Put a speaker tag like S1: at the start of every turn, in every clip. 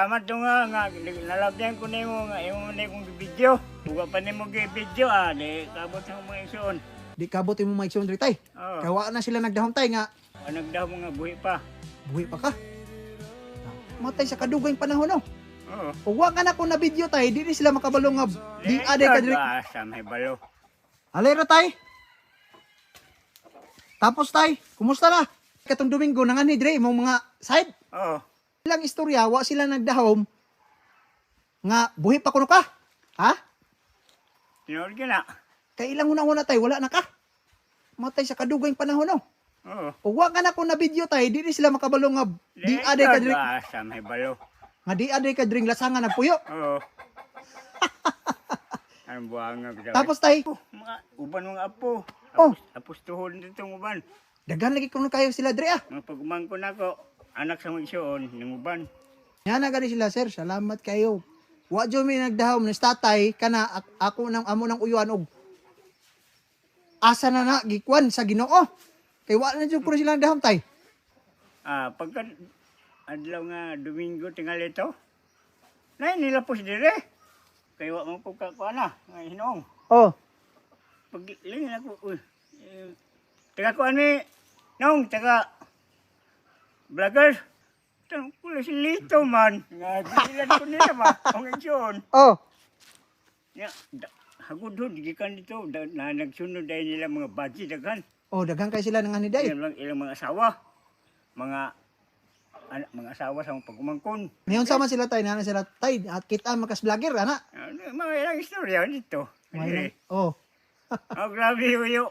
S1: Salamat do nga nga nalabyan ko nimo nga imo na kong video. Buga pa nimo gi video ah di kabot sa mga isuon.
S2: Di kabot mo may diri tay.
S1: Oh,
S2: na sila nagdahom tay nga
S1: anag daw mga buhi pa.
S2: buhi pa ka. Matay sa kadugay panahon no.
S1: Oo.
S2: Ug wa ka na ko na video tay, di ni sila makabalo nga di aday ka diri.
S1: Ah, sa may balo.
S2: Alera tay. Tapos tay, kumusta na? Katong Domingo nangani dire imong mga side.
S1: Oo.
S2: Ilang istorya wa sila nagdahom nga buhi pa kuno ka. Ha?
S1: Ka na.
S2: Kay ilang una-una tay wala na ka. Matay sa kadugay panahon no.
S1: Oo.
S2: Ug wa ka na ko na video tay, di sila makabalo nga di aday ka diri.
S1: Sa may balo.
S2: Nga di aday ka diri lasangan ng puyo.
S1: Oo. Ang buhanga bitaw.
S2: Tapos tay,
S1: Oh, mga uban mga apo.
S2: Oh.
S1: Apos, apos tuhod nito uban.
S2: daghan lagi kuno kayo sila dire ah.
S1: Mga pagumang ko na ko, anak sa mga isuon, ng uban.
S2: Yan na gani sila sir, salamat kayo. Wa jo mi nagdahom ni tatay kana ak- ako nang amo nang uyuan og asa na na gikwan sa Ginoo. Kay wa na jud puro sila nagdahom tay.
S1: Ah, pagka adlaw nga Domingo tingali ito, na nila po si dire. Kaya wa mo po ka ko ana, nga hinong.
S2: Oh,
S1: Pag lingin ako, uy, eh, taga ko ani, nong, taga, vlogger, Tang pula si Lito man. Nga, bilan ko nila ba? Ang isuon.
S2: oh.
S1: Ya, da- hagod ho, gikan dito, da, na nagsunod dahil nila mga budget daghan.
S2: Oh, daghan kay sila nang ani day.
S1: Ilang, lang- ilang mga asawa. Mga, anak, mga asawa sa mga pagumangkon.
S2: Ngayon sama sila tay, nana sila tay at kita makas vlogger ana.
S1: Ano, mga ilang istorya dito. Dire.
S2: Oh.
S1: Oh, grabe huyo.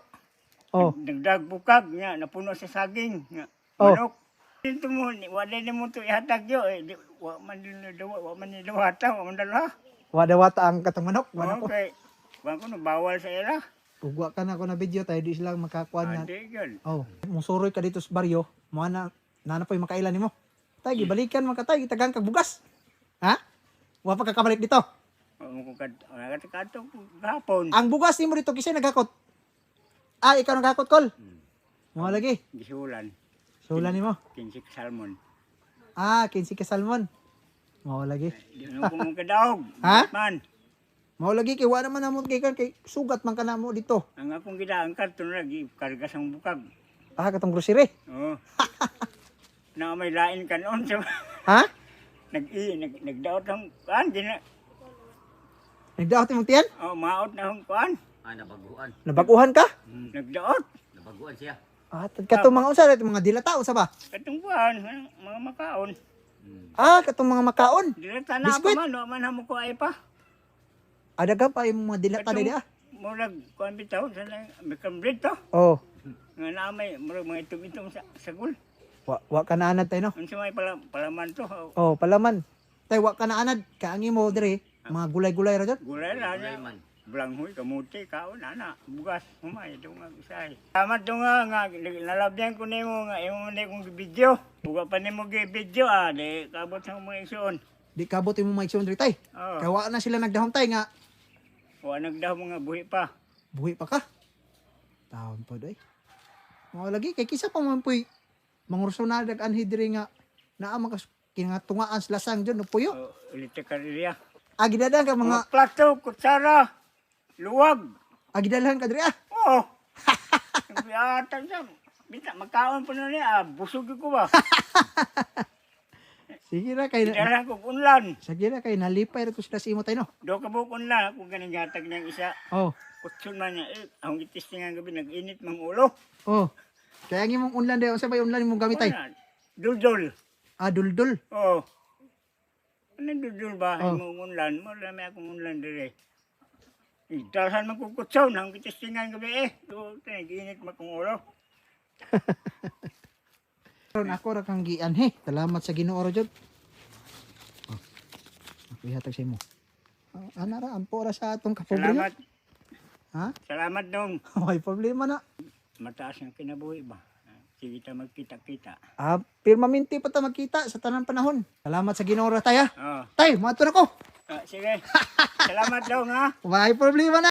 S2: Oh.
S1: Nagdagbukag nga, napuno sa saging. Nga,
S2: Oh.
S1: manok. Dito mo, ni- wala ni mo ito ihatag yo. Eh, wa man din dawa, wa man ni dawata, wa man dalawa.
S2: Wada wata ang katong manok, wala ko.
S1: Okay. Wa ko bawal sa ila.
S2: Ug wa ka na ko na video tay, di sila makakuan na.
S1: Yun.
S2: Oh, musuroy ka dito sa baryo, mo na nana pa makailan nimo. Tay gibalikan man ka tay, tagang kag bugas. Ha? Wa pa ka kabalik dito.
S1: Wa mo gapon.
S2: Ang bugas nimo dito kisay nagakot. Ah, ikaw nagakot kol. Mo lagi.
S1: Gisulan.
S2: Sulan nimo.
S1: Kinsik salmon.
S2: Ah, kinsi ka salmon. Mo lagi.
S1: Di mo kadaog.
S2: Ha?
S1: Man,
S2: Mo lagi kay wa naman namo kay kan kay sugat man kana mo dito.
S1: ang akong gidaangkat to lagi, karga sang bukag.
S2: Ah, katong grocery.
S1: Oo. na may lain kanon sa
S2: Ha?
S1: nag i nag nagdaot ang kuan gina
S2: Nagdaot imong tiyan?
S1: oh maot na ang kuan
S3: Ah, nabaguan.
S2: Nabaguhan ka?
S1: nagdaot
S3: Nabaguan siya.
S2: Ah, katong mga usa ito mga dilata usa ba?
S1: katong kuan mga makaon
S2: Ah, katong mga makaon.
S1: dilata na pa
S2: Biskwit?
S1: man wa man hamo ko ay pa
S2: Adaga pa yung mga dilata
S1: Katong-
S2: dili ah.
S1: murag kuan bitaw sa become bread to
S2: Oh.
S1: nga na may murag mga itom-itom sa sagol
S2: Wa, wa ka na anad tayo no?
S1: unsa may pala palaman to
S2: Oh,
S1: oh,
S2: palaman. Tay wa ka na anad. Kaangi mo dire, mga gulay-gulay ra jud.
S1: gulay ra
S3: Gulay man.
S1: Blanghoy, kamuti, kaon, ana, bugas, humay, ito nga usay. Salamat do nga, nga, nalabyan ko nimo nga, imo na kong video. Buga pa nimo video, ah, di, kabot sa mga isuon.
S2: Di kabot mo may dire tay.
S1: Oo,
S2: Kaya na sila nagdahom tay nga
S1: oh, nagdaw mga buhi pa.
S2: buhi pa ka. Taon po day. Mga lagi kay kisa pa man puy mangurso na dag anhi dire nga naa makas kinatungaan sa lasang jud no puyo.
S1: Oh, ulite kaririya.
S2: Agi dadan ka
S1: Mga
S2: mga
S1: plato, kutsara, luwag.
S2: agi dalahan ka dire ah.
S1: Oh, biyata siya. Bita, magkaon po na niya, ah, busog ko ba?
S2: Sige ra kay
S1: Dala ko kunlan.
S2: sige ra kay nalipay ra to sila sa imo no.
S1: Do ka po kunlan, kung ganing gatag niyang isa.
S2: Oh.
S1: Kutsun man niya, eh, ang itis niya gabi, nag-init mang ulo.
S2: Oh. Kaya ang imong unlan dayo sa bay unlan imong gamit tay.
S1: Wala. Duldul.
S2: Ah duldul.
S1: Oo. Ano duldul ba?
S2: Oh.
S1: Oh. Imong unlan. Marami akong unlan dire. Igdasan man kong kutsaw nang kitistingan gabi eh. Do, nag-init man kong ulo.
S2: Karon ako ra kang gianhi. Salamat sa Ginoo ra jud. Oh. Ako ihatag sa imo. Ah, ana ra ampo ra sa atong kapobrema.
S1: Salamat.
S2: Ha?
S1: Salamat dong.
S2: May problema na.
S1: Mataas ang kinabuhi ba? Sige ta magkita-kita.
S2: Ah, permanente pa ta magkita sa tanang panahon. Salamat sa Ginoo ra tay ha.
S1: Oh.
S2: Tay, mato na ko.
S1: Ah, sige. Salamat dong ha.
S2: May problema na.